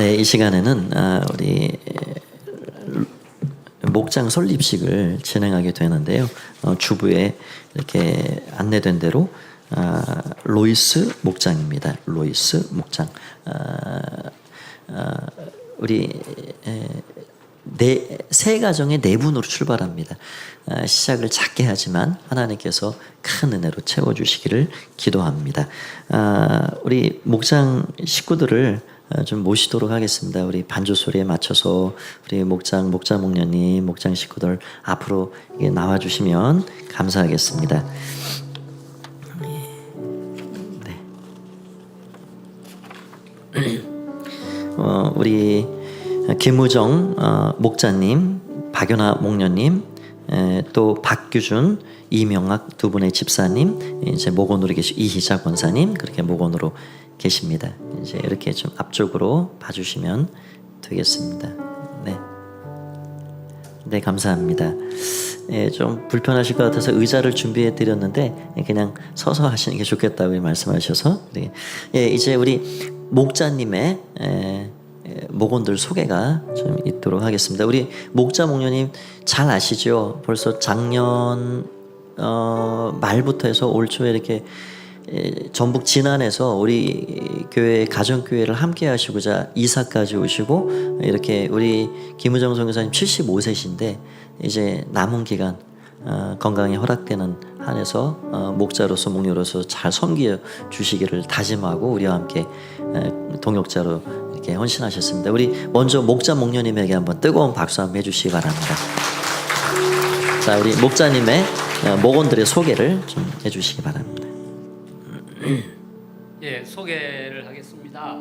네, 이 시간에는 아, 우리 목장 설립식을 진행하게 되는데요. 어, 주부에 이렇게 안내된 대로 아, 로이스 목장입니다. 로이스 목장. 아, 아, 우리 에, 네, 세 가정의 네 분으로 출발합니다. 아, 시작을 작게 하지만 하나님께서 큰 은혜로 채워주시기를 기도합니다. 아, 우리 목장 식구들을 아, 좀 모시도록 하겠습니다. 우리 반주 소리에 맞춰서 우리 목장 목자 목녀님 목장 식구들 앞으로 이게 나와 주시면 감사하겠습니다. 어, 우리 김우정 어, 목자님, 박연아 목녀님, 에, 또 박규준, 이명학 두 분의 집사님, 이제 목원으로 계시 이희자 권사님 그렇게 목원으로 계십니다. 이제 이렇게 좀 앞쪽으로 봐주시면 되겠습니다. 네. 네, 감사합니다. 예, 좀 불편하실 것 같아서 의자를 준비해 드렸는데 그냥 서서 하시는 게 좋겠다고 말씀하셔서 네. 예, 이제 우리 목자님의 에, 에, 목원들 소개가 좀 있도록 하겠습니다. 우리 목자 목녀님 잘 아시죠? 벌써 작년 어, 말부터 해서 올 초에 이렇게 에, 전북 진안에서 우리 교회 가정 교회를 함께 하시고자 이사까지 오시고 이렇게 우리 김우정 선교사님 75세신데 이제 남은 기간 어, 건강이 허락되는 한에서 어, 목자로서 목녀로서 잘 섬겨 주시기를 다짐하고 우리와 함께 에, 동역자로 이렇게 헌신하셨습니다. 우리 먼저 목자 목녀님에게 한번 뜨거운 박수 한번 해주시기 바랍니다. 자, 우리 목자님의 어, 목원들의 소개를 좀 해주시기 바랍니다. 예, 소개를 하겠습니다.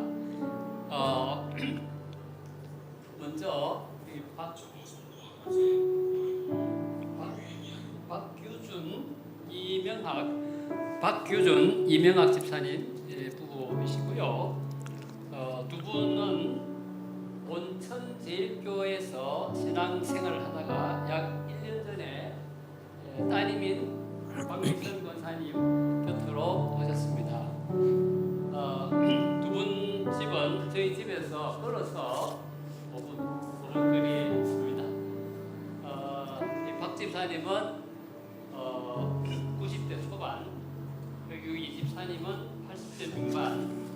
어, 먼저 이 박, 박, 박 규준 이명학 박규준 이명학 집사님 예, 부부이시고요. 어, 두 분은 온천제일교에서 신앙생활을 하다가 약 1년 전에 예, 따님인 박미선 권사님 걸어서 5분 5분 거리에 있습니다. 어, 이박 집사님은 어, 90대 초반, 그리고 이 집사님은 80대 중반,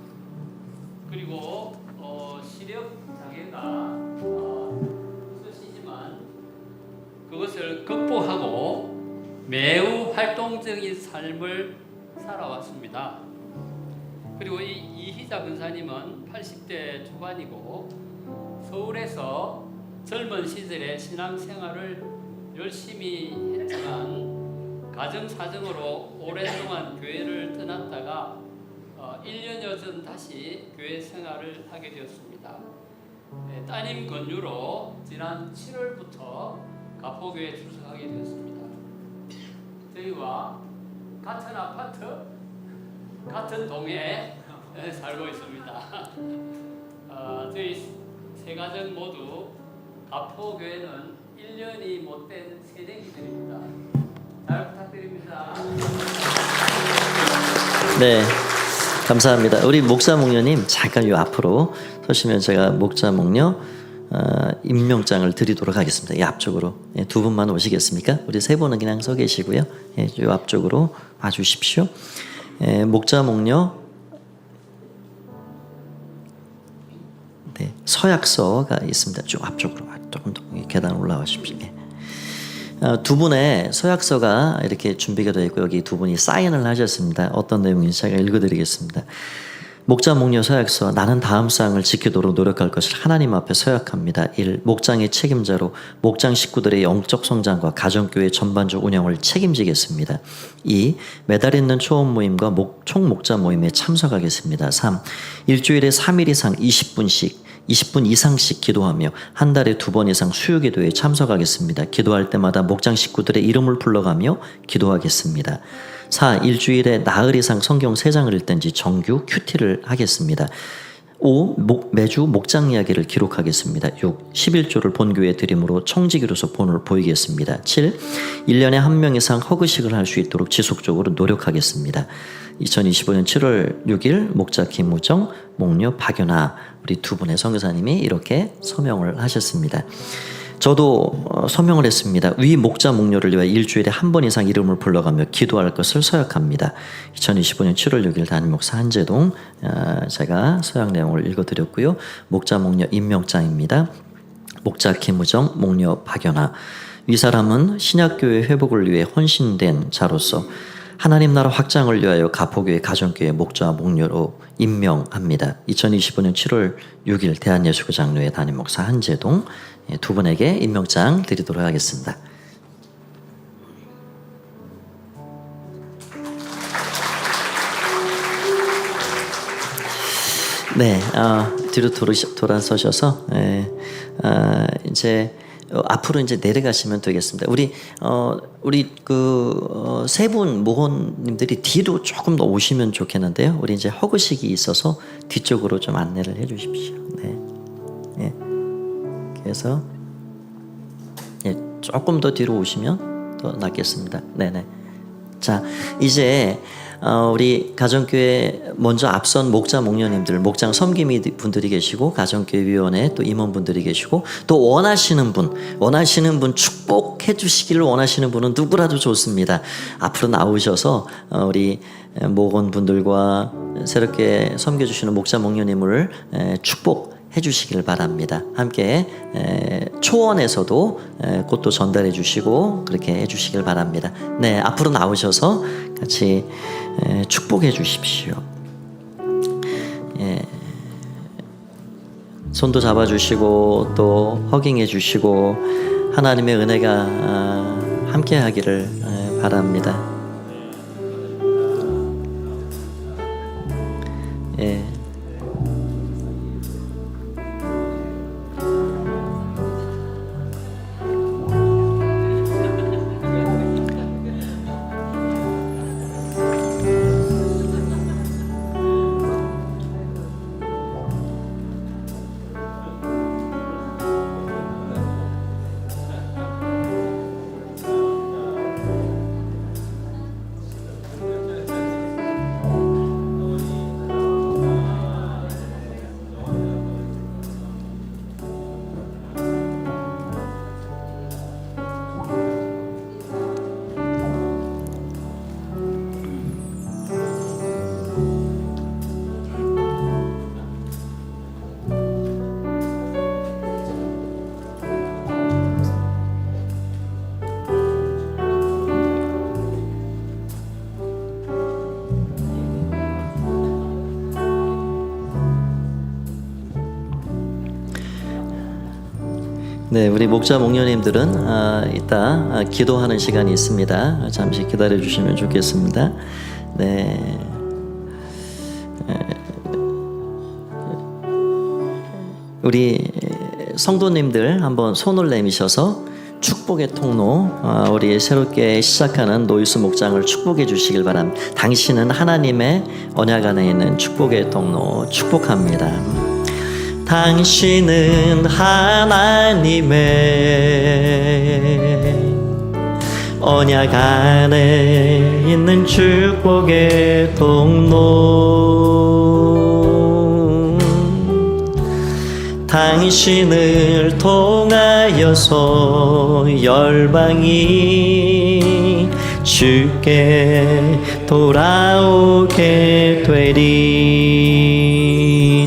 그리고 어, 시력 장애가 어, 있으시지만 그것을 극복하고 매우 활동적인 삶을 살아왔습니다. 그리고 이 이희자 근사님은 80대 초반이고 서울에서 젊은 시절에 신앙생활을 열심히 했지만 가정 사정으로 오랫동안 교회를 떠났다가 어, 1년여 전 다시 교회 생활을 하게 되었습니다. 네, 따님 권유로 지난 7월부터 가포교에 출석하게 되었습니다. 저희와 같은 아파트, 같은 동에 살고 있습니다. 어, 저희 세 가정 모두 가포교회는 1년이 못된 새내기들입니다. 잘 부탁드립니다. 네, 감사합니다. 우리 목자 목녀님 잠깐 요 앞으로 서시면 제가 목자 목녀 어, 임명장을 드리도록 하겠습니다. 이 앞쪽으로 예, 두 분만 오시겠습니까? 우리 세 분은 그냥 서 계시고요. 예, 요 앞쪽으로 와주십시오. 예, 목자 목녀 서약서가 있습니다. 쭉 앞쪽으로 조금 더 계단 올라가십시오. 예. 어, 두 분의 서약서가 이렇게 준비가 되어 있고 여기 두 분이 사인을 하셨습니다. 어떤 내용인지 제가 읽어드리겠습니다. 목자 목녀 서약서 나는 다음 사항을 지키도록 노력할 것을 하나님 앞에 서약합니다. 1. 목장의 책임자로 목장 식구들의 영적 성장과 가정교회 전반적 운영을 책임지겠습니다. 2. 매달 있는 초원 모임과 목, 총목자 모임에 참석하겠습니다. 3. 일주일에 3일 이상 20분씩 20분 이상씩 기도하며 한 달에 두 번 이상 수요기도에 참석하겠습니다. 기도할 때마다 목장 식구들의 이름을 불러가며 기도하겠습니다. 4. 일주일에 나흘 이상 성경 3장을 읽든지 정규 큐티를 하겠습니다. 5. 목, 매주 목장 이야기를 기록하겠습니다. 6. 11조를 본교에 드림으로 청지기로서 본을 보이겠습니다. 7. 1년에 한 명 이상 허그식을 할 수 있도록 지속적으로 노력하겠습니다. 2025년 7월 6일 목자 김우정, 목녀 박연아 우리 두 분의 선교사님이 이렇게 서명을 하셨습니다. 저도 어, 서명을 했습니다. 위 목자 목녀를 위해 일주일에 한 번 이상 이름을 불러가며 기도할 것을 서약합니다. 2025년 7월 6일 담임 목사 한재동 어, 제가 서약 내용을 읽어드렸고요. 목자 목녀 임명장입니다. 목자 김우정, 목녀 박연아. 이 사람은 신약교회 회복을 위해 헌신된 자로서 하나님 나라 확장을 위하여 가포교회 가정교회 목자 목녀로 임명합니다. 2025년 7월 6일 대한예수교 장로회 담임 목사 한재동 예, 두 분에게 임명장 드리도록 하겠습니다. 네, 어, 뒤로 돌아서셔서 예, 아, 이제 어, 앞으로 이제 내려가시면 되겠습니다. 우리 어, 우리 그세분 모건님들이 뒤로 조금 더 오시면 좋겠는데요. 우리 이제 허그식이 있어서 뒤쪽으로 좀 안내를 해주십시오. 네, 예. 그래서 예, 조금 더 뒤로 오시면 더 낫겠습니다. 네네. 자, 이제 어, 우리 가정교회 먼저 앞선 목자 목녀님들, 목장 섬김이 분들이 계시고 가정교회 위원회 또 임원분들이 계시고 또 원하시는 분, 원하시는 분 축복해 주시기를 원하시는 분은 누구라도 좋습니다. 앞으로 나오셔서 어, 우리 목원 분들과 새롭게 섬겨 주시는 목자 목녀님을 에, 축복 해 주시길 바랍니다. 함께 에, 초원에서도 에, 꽃도 전달해 주시고 그렇게 해 주시길 바랍니다. 네, 앞으로 나오셔서 같이 에, 축복해 주십시오. 예. 손도 잡아 주시고 또 허깅해 주시고 하나님의 은혜가 아, 함께 하기를 에, 바랍니다. 예. 네, 우리 목자 목녀님들은 아, 이따 아, 기도하는 시간이 있습니다. 잠시 기다려 주시면 좋겠습니다. 네. 에, 우리 성도님들 한번 손을 내미셔서 축복의 통로 아, 우리 새롭게 시작하는 노이스 목장을 축복해 주시길 바랍니다. 당신은 하나님의 언약 안에 있는 축복의 통로 축복합니다. 당신은 하나님의 언약 안에 있는 축복의 통로. 당신을 통하여서 열방이 주께 돌아오게 되리.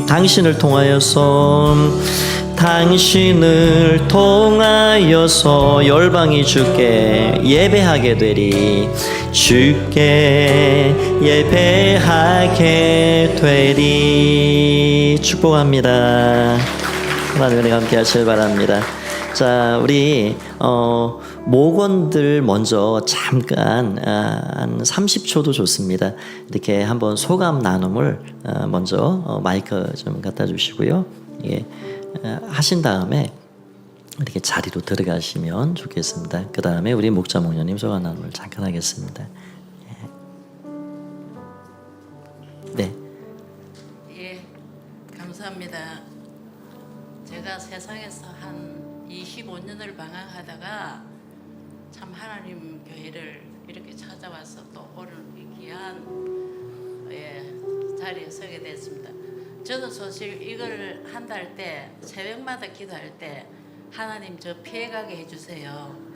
당신을 통하여서 당신을 통하여서 열방이 주께 예배하게 되리. 주께 예배하게 되리. 축복합니다. 하나님과 함께 하시길 바랍니다 자 우리 어, 목원들 먼저 잠깐 아, 한 30초도 좋습니다 이렇게 한번 소감 나눔을 아, 먼저 어, 마이크 좀 갖다 주시고요 예. 어, 하신 다음에 이렇게 자리로 들어가시면 좋겠습니다. 그 다음에 우리 목자 목녀님 소감 나눔을 잠깐 하겠습니다. 예. 네, 예, 감사합니다. 제가 세상에서 한 25년을 방황하다가 참 하나님 교회를 이렇게 찾아와서 또 오늘 이 귀한 예, 자리에 서게 됐습니다. 저는 사실 이걸 할때 새벽마다 기도할 때 하나님 저 피해가게 해주세요.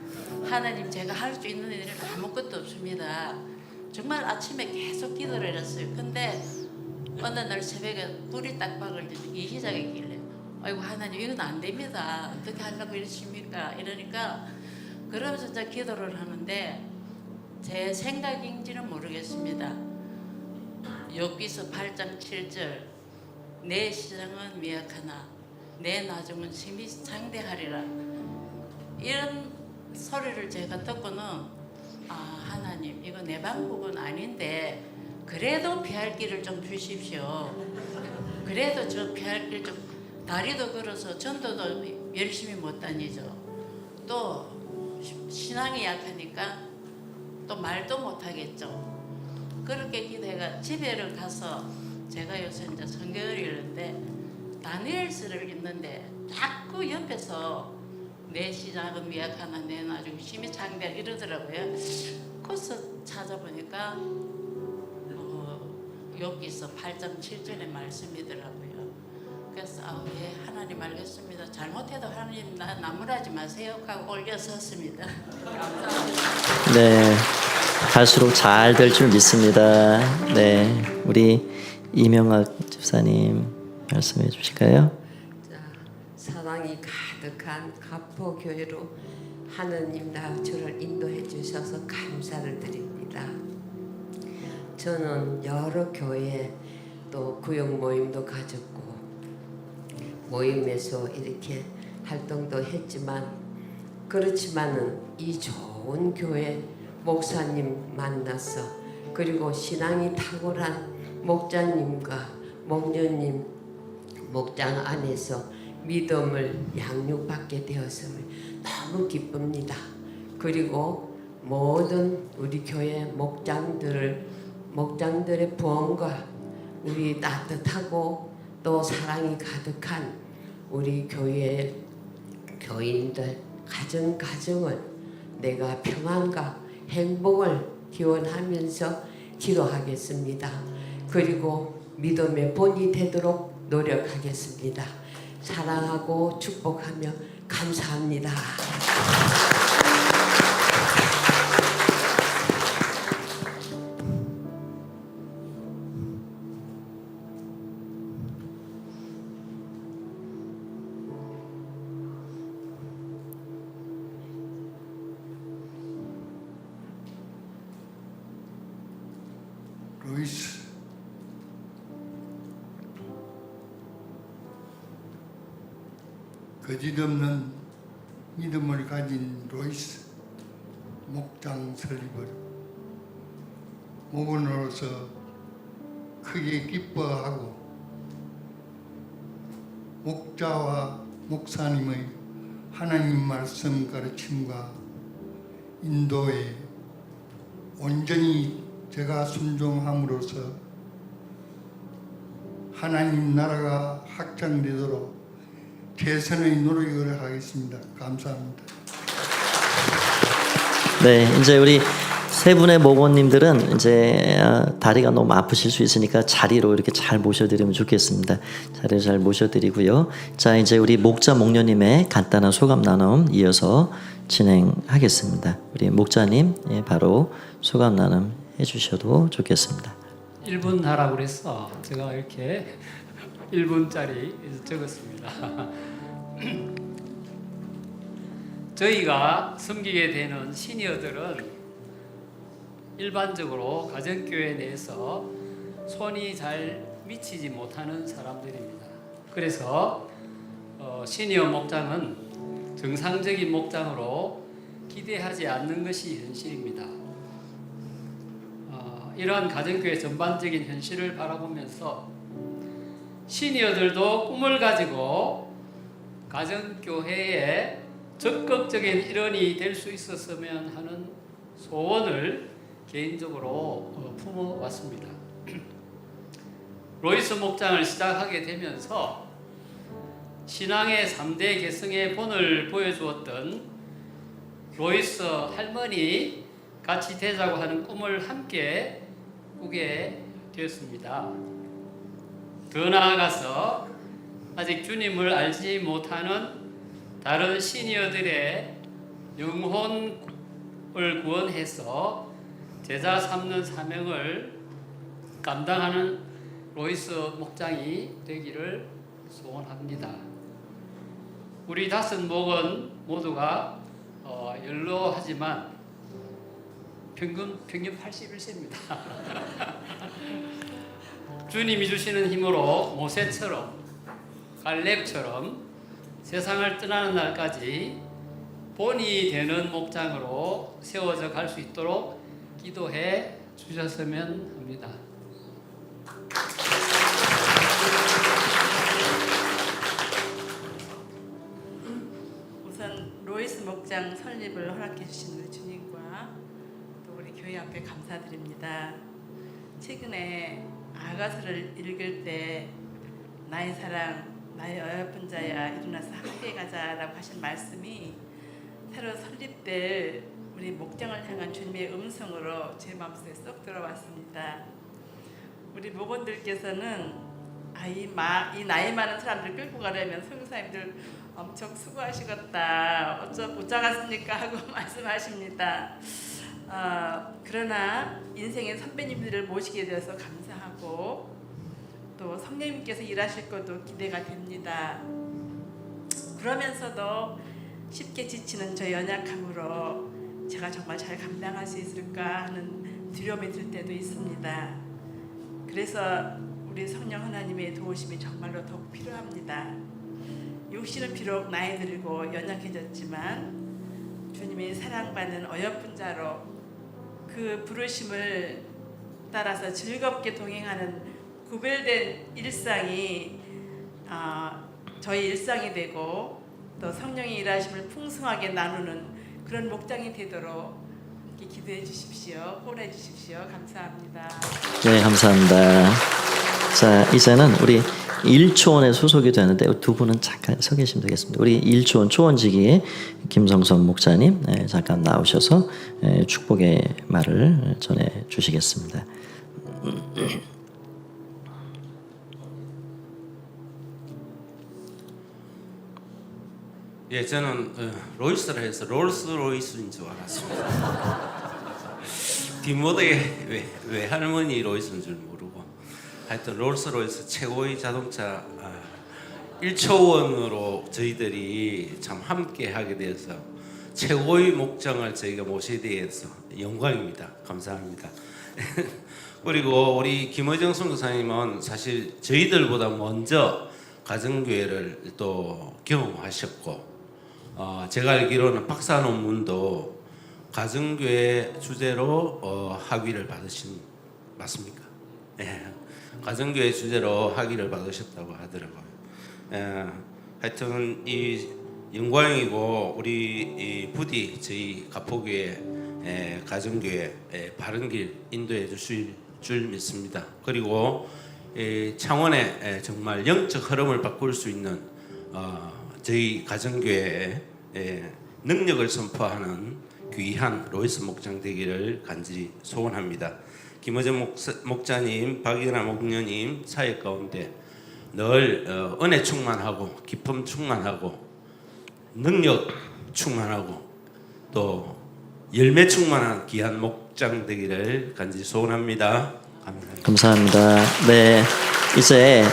하나님 제가 할 수 있는 일은 아무것도 없습니다. 정말 아침에 계속 기도를 했어요. 근데 어느 날 새벽에 불이 딱 박을 때이 시작이 길래 아이고 하나님 이건 안 됩니다. 어떻게 하려고 이러십니까? 이러니까 그러면서 이제 기도를 하는데 제 생각인지는 모르겠습니다. 여기서 8장 7절 내 시장은 미약하나 내 나중은 심히 장대하리라 이런 소리를 제가 듣고는 아 하나님 이거 내 방법은 아닌데 그래도 피할 길을 좀 주십시오. 그래도 저 피할 길 좀 다리도 걸어서 전도도 열심히 못 다니죠. 또 시- 신앙이 약하니까 또 말도 못 하겠죠. 그렇게 기대가 집에를 가서 제가 요새 이제 성경을 읽는데 다니엘서를 읽는데 자꾸 옆에서 내 시작은 미약하나 내 나중 심히 장대 이러더라고요. 그래서 찾아보니까 어, 여기서 8장 7절의 말씀이더라고요. 그래서 아, 예, 하나님 알겠습니다. 잘못해도 하나님 나 나무라지 마세요 하고 올려섰습니다. 감사합니다. 네, 갈수록 잘 될 줄 믿습니다. 네, 우리 이명학 집사님 말씀해 주실까요? 자, 사랑이 가득한 가포 교회로 하느님 나 저를 인도해 주셔서 감사를 드립니다. 저는 여러 교회 또 구역 모임도 가졌고 모임에서 이렇게 활동도 했지만 그렇지만은 이 좋은 교회 목사님 만나서 그리고 신앙이 탁월한 목자님과 목녀님 목장 안에서 믿음을 양육받게 되었음을 너무 기쁩니다. 그리고 모든 우리 교회 목장들을 목장들의 부원과 우리 따뜻하고 또 사랑이 가득한 우리 교회 교인들 가정 가정을 내가 평안과 행복을 기원하면서 기도하겠습니다. 그리고 믿음의 본이 되도록 노력하겠습니다. 사랑하고 축복하며 감사합니다. 거짓없는 믿음을 가진 루이스 목장 설립을 목원으로서 크게 기뻐하고 목자와 목사님의 하나님 말씀 가르침과 인도에 온전히 제가 순종함으로써 하나님 나라가 확장되도록 최선의 노력을 하겠습니다. 감사합니다. 네, 이제 우리 세 분의 목원님들은 이제 아, 다리가 너무 아프실 수 있으니까 자리로 이렇게 잘 모셔드리면 좋겠습니다. 자리를 잘 모셔드리고요. 자, 이제 우리 목자 목녀님의 간단한 소감 나눔 이어서 진행하겠습니다. 우리 목자님, 예, 바로 소감 나눔 해주셔도 좋겠습니다. 1분 하라고 그래서 제가 이렇게 1분짜리 적었습니다. 저희가 섬기게 되는 시니어들은 일반적으로 가정교회 내에서 손이 잘 미치지 못하는 사람들입니다. 그래서 어, 시니어 목장은 정상적인 목장으로 기대하지 않는 것이 현실입니다. 어, 이러한 가정교회 전반적인 현실을 바라보면서 시니어들도 꿈을 가지고 가정교회에 적극적인 일원이 될 수 있었으면 하는 소원을 개인적으로 어, 품어왔습니다. 로이스 목장을 시작하게 되면서 신앙의 3대 계승의 본을 보여주었던 로이스 할머니 같이 되자고 하는 꿈을 함께 꾸게 되었습니다. 더 나아가서 아직 주님을 알지 못하는 다른 시니어들의 영혼을 구원해서 제자 삼는 사명을 감당하는 로이스 목장이 되기를 소원합니다. 우리 다섯 목은 모두가 어, 연로하지만 평균 평균 81세입니다. 주님이 주시는 힘으로 모세처럼 갈렙처럼 세상을 떠나는 날까지 본이 되는 목장으로 세워져 갈 수 있도록 기도해 주셨으면 합니다. 우선 로이스 목장 설립을 허락해 주신 우리 주님과 또 우리 교회 앞에 감사드립니다. 최근에 아가서를 읽을 때 나의 사랑, 나의 어여쁜 자야 일어나서 함께 가자라고 하신 말씀이 새로 설립될 우리 목장을 향한 주님의 음성으로 제 마음속에 쏙 들어왔습니다. 우리 목원들께서는 아, 이, 마, 이 나이 많은 사람들 끌고 가려면 선교사님들 엄청 수고하시겠다. 어쩌 못자갔습니까 하고 말씀하십니다. 어, 그러나 인생의 선배님들을 모시게 되어서 감사 하고 또 성령님께서 일하실 것도 기대가 됩니다. 그러면서도 쉽게 지치는 저 연약함으로 제가 정말 잘 감당할 수 있을까 하는 두려움이 들 때도 있습니다. 그래서 우리 성령 하나님의 도우심이 정말로 더욱 필요합니다. 육신은 비록 나이 들고 연약해졌지만 주님의 사랑받는 어여쁜 자로 그 부르심을 따라서 즐겁게 동행하는 구별된 일상이 아, 저희 일상이 되고 또 성령의 일하심을 풍성하게 나누는 그런 목장이 되도록 기도해 주십시오. 호해 주십시오. 감사합니다. 네, 감사합니다. 자, 이제는 우리 일초원에 소속이 되는데 두 분은 잠깐 서 계시면 되겠습니다. 우리 일초원 초원지기의 김성선 목사님 네, 잠깐 나오셔서 네, 축복의 말을 전해 주시겠습니다. 예, 저는 어, 로이스라 해서 롤스 로이스인 줄 알았습니다. 뒷모델에 왜, 왜 할머니 로이스인 줄 모르고 하여튼 롤스 로이스 최고의 자동차 아, 1초 원으로 저희들이 참 함께 하게 되어서 최고의 목장을 저희가 모시게 되어서 영광입니다. 감사합니다. 그리고 우리 김어정 선교사님은 사실 저희들보다 먼저 가정교회를 또 경험하셨고 어, 제가 알기로는 박사 논문도 가정교회 주제로 어, 학위를 받으신 맞습니까? 예, 가정교회 주제로 학위를 받으셨다고 하더라고요. 예, 하여튼 이 영광이고 우리 이 부디 저희 가포교회 예, 가정교회 예, 바른 길 인도해 주실 줄 믿습니다. 그리고 이 창원에 예, 정말 영적 흐름을 바꿀 수 있는 어, 저희 가정교회에 예, 능력을 선포하는 귀한 로이스 목장 되기를 간절히 소원합니다. 목사, 목자님, 박연아 목녀님 사역 가운데 늘 어, 은혜 충만하고 기쁨 충만하고 능력 충만하고 또 열매 충만한 귀한 목 장 되기를 간절히 소원합니다. 감사합니다. 감사합니다. 네, 이제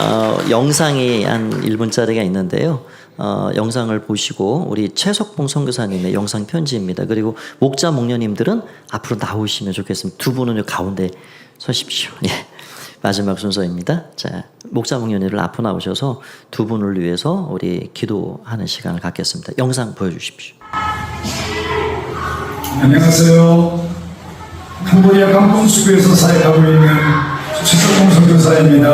어, 영상이 한 1분짜리가 있는데요. 어, 영상을 보시고 우리 최석봉 선교사님의 영상 편지입니다. 그리고 목자 목녀님들은 앞으로 나오시면 좋겠습니다. 두 분은 요 가운데 서십시오. 예. 마지막 순서입니다. 자, 목자 목녀님들 앞으로 나오셔서 두 분을 위해서 우리 기도하는 시간을 갖겠습니다. 영상 보여주십시오. 안녕하세요. 캄보디아 캄본수교에서 사역하고 있는 최석봉 선교사입니다.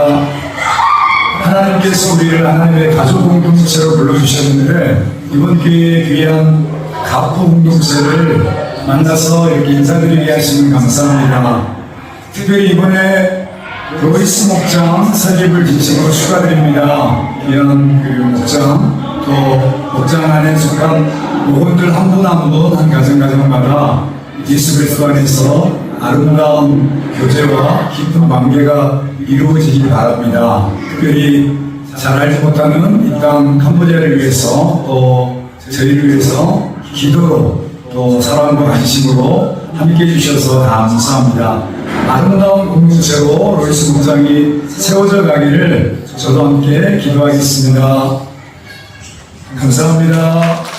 하나님께서 우리를 하나님의 가족 공동체로 불러주셨는데 이번 기회에 귀한 가포 공동체를 만나서 이렇게 인사드리게 하시면 감사합니다. 특별히 이번에 로이스 목장 설립을 진심으로 축하드립니다. 귀한 그 목장 또 목장 안에 속한 목원들 한 분 한 분 한 가정 가정마다 예수 그리스도 안에서 아름다운 교제와 깊은 관계가 이루어지길 바랍니다. 특별히 잘 알지 못하는 이 땅 캄보디아를 위해서 또 저희를 위해서 기도로 또 사랑과 관심으로 함께 해주셔서 감사합니다. 아름다운 공동체로 로이스 목장이 세워져 가기를 저도 함께 기도하겠습니다. 감사합니다.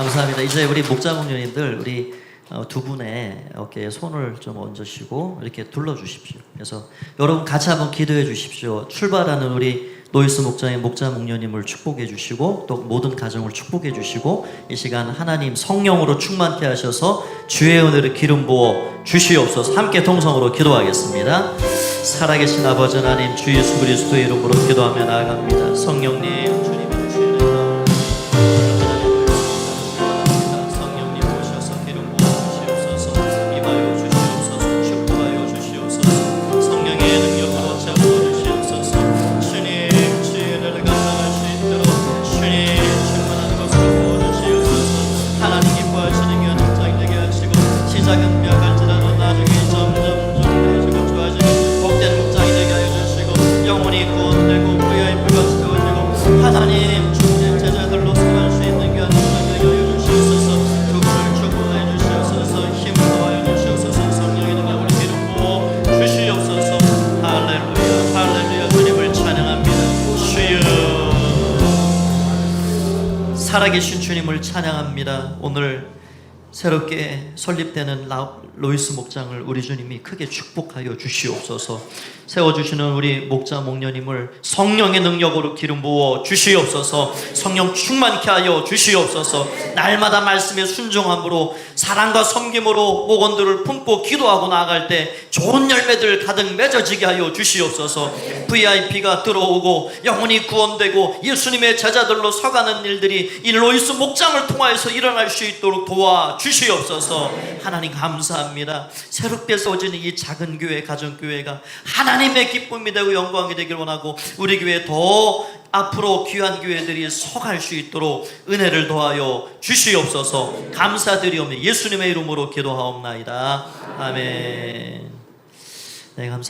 감사합니다. 이제 우리 목자 목녀님들 우리 어, 두 분의 어깨에 손을 좀 얹으시고 이렇게 둘러 주십시오. 그래서 여러분 같이 한번 기도해 주십시오. 출발하는 우리 노이스 목장의 목자 목녀님을 축복해 주시고 또 모든 가정을 축복해 주시고 이 시간 하나님 성령으로 충만케 하셔서 주의 은혜를 기름 부어 주시옵소서 함께 동성으로 기도하겠습니다. 살아계신 아버지 하나님 주 예수 그리스도의 이름으로 기도하며 나아갑니다. 성령님 새롭게 설립되는 라- 로이스 목장을 우리 주님이 크게 축복하여 주시옵소서. 세워주시는 우리 목자 목녀님을 성령의 능력으로 기름 부어 주시옵소서. 성령 충만케 하여 주시옵소서. 날마다 말씀에 순종함으로 사랑과 섬김으로 목원들을 품고 기도하고 나아갈 때 좋은 열매들 가득 맺어지게 하여 주시옵소서. VIP가 들어오고 영혼이 구원되고 예수님의 제자들로 서가는 일들이 이 로이스 목장을 통하여서 일어날 수 있도록 도와 주시옵소서. 하나님 감사합니다. 새롭게 세워지는 이 작은 교회 가정교회가 하나님 의 기쁨이 되고 영광이 되길 원하고 우리 교회 더 앞으로 귀한 교회들이 서갈 수 있도록 은혜를 더하여 주시옵소서. 감사드리오며 예수님의 이름으로 기도하옵나이다. 아멘. 네 감사.